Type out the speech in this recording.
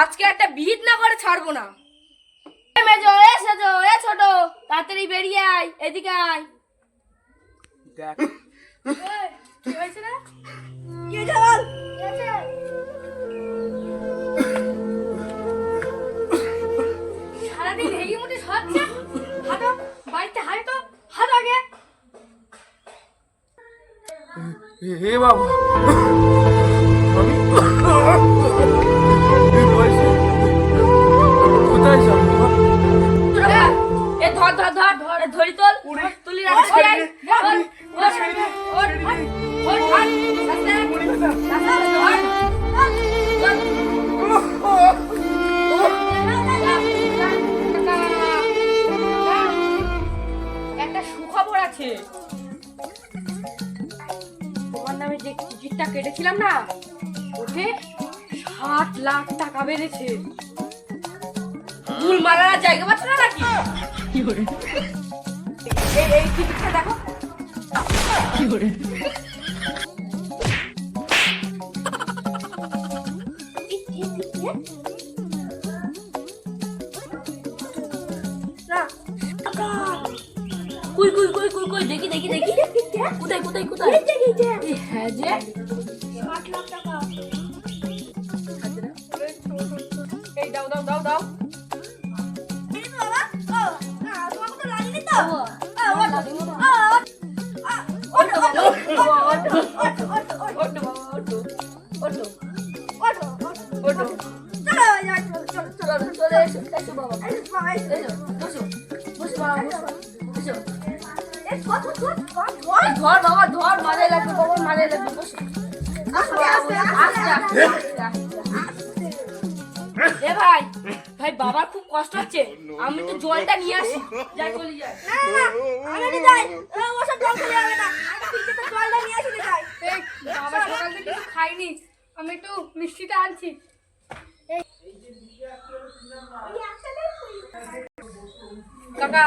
আজকে একটা বিহিত না করে ছাড়বো না। এ মেজো এ সেজো এ ছোট তাড়াতাড়ি বেরিয়ে আয় এদিকে আয়। দেখ। কি হয়েছে রে? কি হয়েছে বল কি হয়েছে? সারাদিন হেগে মুটে সচ্ছে হাঁটো বাড়িতে হাঁটো হাঁটো আগে। হে বাবা। আস্তে আস্তে ধর একটা সুখবর আছে তোমার নামে যে টিকিটটা কেটেছিলাম না ওতে ষাট লাখ টাকা বেড়েছে ভুল মারার জায়গা পাচ্ছ না নাকি এই এই টিকিটটা দেখো। না। কই কই কই কই কই দেখি দেখি দেখি। কোথায় কোথায় কোথায়? হ্যাঁ যে। এই দাও দাও দাও দাও। ধর বাবা, ধর, লাগবে বাবা, লাগবে, ভাই বাবার খুব কষ্ট হচ্ছে আমি তো জলটা নিয়ে আসি খাইনি আমি একটু মিষ্টিটা আনছি। কাকা